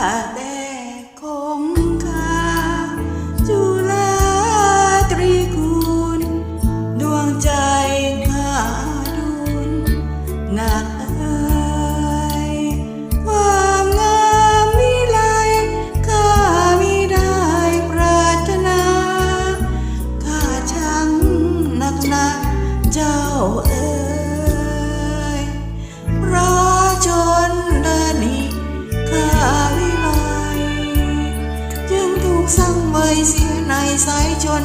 แต่คงคาจุฬาตรีคูณดวงใจข้าดุลหนักเอ่ยความงามวิไลข้ามิได้ปรารถนาข้าชังหนักหนาเจ้าเอ๋ย สั่งเวยเสียในสายชน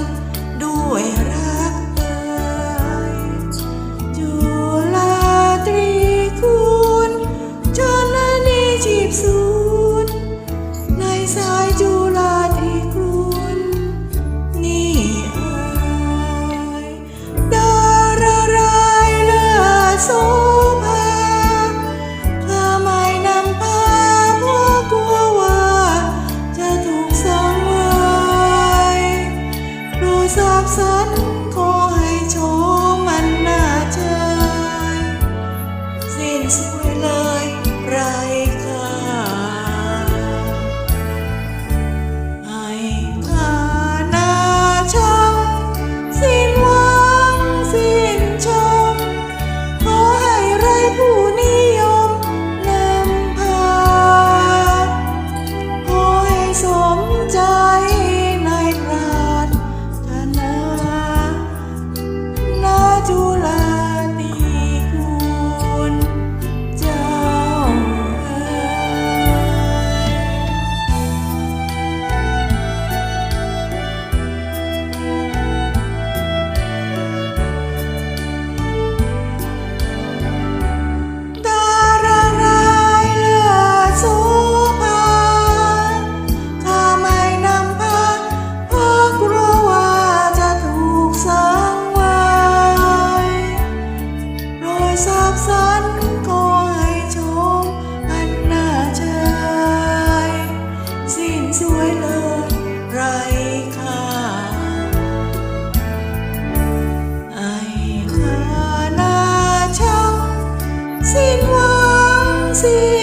ด้วยรัก upside see.